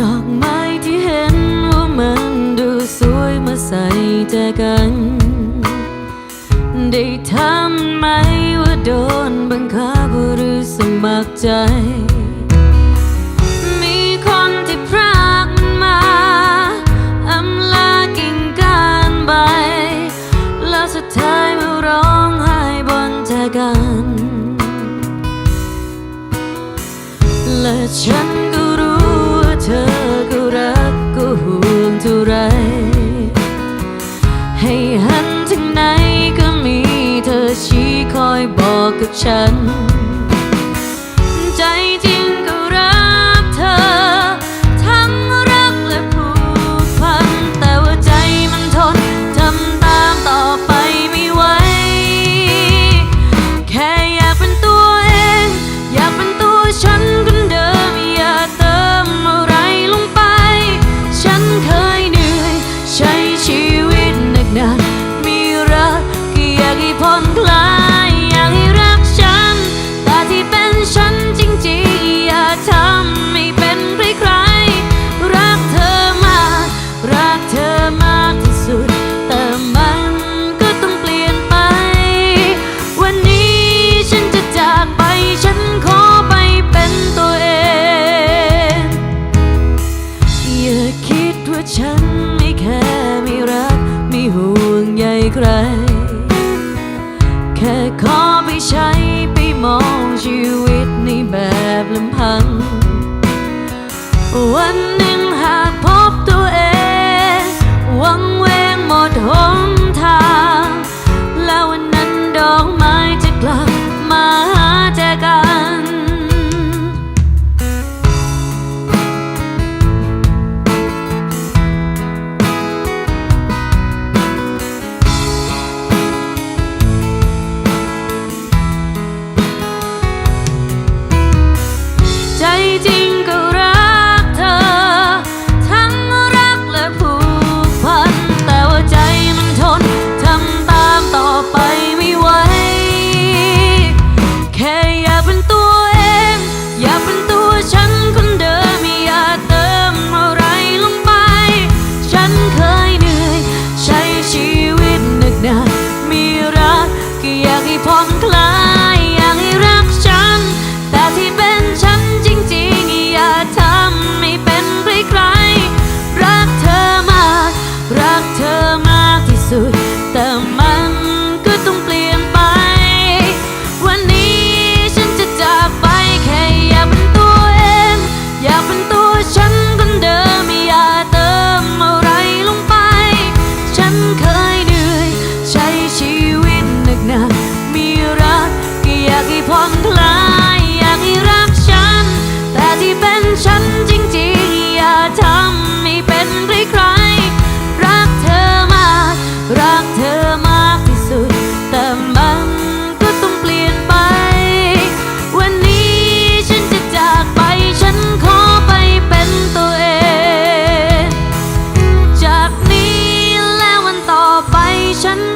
ดอกไม้ที่เห็นว่ามันดูสวยมาใส่ใจกัน ได้ทำไหมว่าโดนบังคับหรือสมัครใจ มีคนที่พากันมาอำลากิ่งการใบ แล้วสุดท้ายมาร้องไห้บนใจกัน และฉัน ไร ให้หันทางไหนก็มีเธอชี้คอยบอกกับฉัน วันหนึ่งหากพบตัวเองวังเวงหมดหนทาง แล้ววันนั้นดอกไม้จะกลับมาหาเจอกันใจจริง the mind. 山。